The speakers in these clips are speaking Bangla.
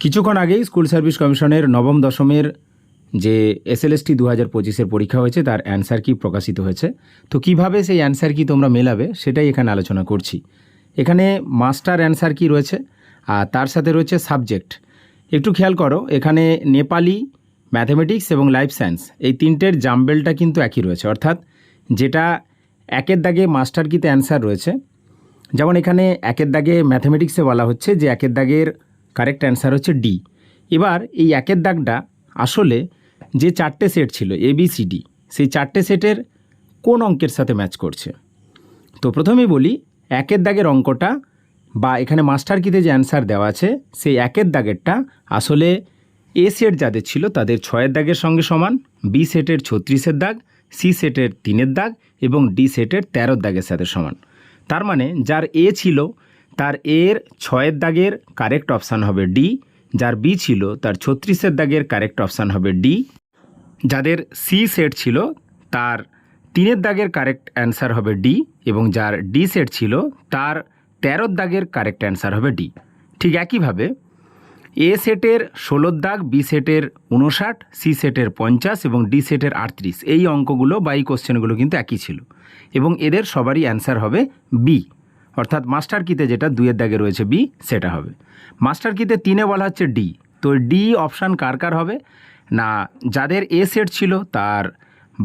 কিছুক্ষণ আগেই স্কুল সার্ভিস কমিশনের নবম দশমের যে এসএলএসটি দু হাজার পঁচিশের পরীক্ষা হয়েছে, তার অ্যান্সার কি প্রকাশিত হয়েছে? তো কীভাবে সেই অ্যান্সার কি তোমরা মেলাবে, সেটাই এখানে আলোচনা করছি। এখানে মাস্টার অ্যান্সার কি রয়েছে, আর তার সাথে রয়েছে সাবজেক্ট। একটু খেয়াল করো, এখানে নেপালি, ম্যাথমেটিক্স এবং লাইফ সায়েন্স, এই তিনটের জাম্বেলটা কিন্তু একই রয়েছে। অর্থাৎ যেটা একের দাগে মাস্টার কিতে অ্যান্সার রয়েছে, যেমন এখানে একের দাগে ম্যাথামেটিক্সে বলা হচ্ছে যে একের দাগের কারেক্ট অ্যান্সার হচ্ছে ডি এবার এই একের দাগটা আসলে যে চারটে সেট ছিল এ বি সি ডি সেই চারটে সেটের কোন অঙ্কের সাথে ম্যাচ করছে? তো প্রথমেই বলি, একের দাগের অঙ্কটা বা এখানে মাস্টার কিতে যে অ্যান্সার দেওয়া আছে, সেই একের দাগেরটা আসলে এ সেট যাদের ছিল তাদের ছয়ের দাগের সঙ্গে সমান বি সেটের ছত্রিশের দাগ সি সেটের তিনের দাগ এবং ডি সেটের তেরোর দাগের সাথে সমান। তার মানে যার এ ছিল তার এর ছয়ের দাগের কারেক্ট অপশান হবে ডি যার বি ছিল তার ছত্রিশের দাগের কারেক্ট অপশান হবে ডি যাদের সি সেট ছিল তার তিনের দাগের কারেক্ট অ্যান্সার হবে ডি এবং যার ডি সেট ছিল তার তেরোর দাগের কারেক্ট অ্যান্সার হবে ডি ঠিক একইভাবে এ সেটের ষোলোর দাগ বি সেটের উনষাট সি সেটের পঞ্চাশ এবং ডি সেটের আটত্রিশ। এই অঙ্কগুলো বা এই কোশ্চেনগুলো কিন্তু একই ছিল। এবং এদের সবারই অ্যান্সার হবে বি অর্থাৎ মাস্টার কিতে যেটা দুইয়ের দাগে রয়েছে বি সেটা হবে। মাস্টার কিতে তিনে বলা হচ্ছে ডি তো ডি অপশান কার কার হবে? না, যাদের এ সেট ছিল তার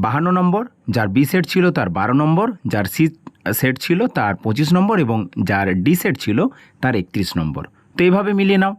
বাহান্ন নম্বর, যার বি সেট ছিল তার বারো নম্বর, যার সি সেট ছিল তার পঁচিশ নম্বর এবং যার ডি সেট ছিল তার একত্রিশ নম্বর। তো এইভাবে মিলিয়ে নাও।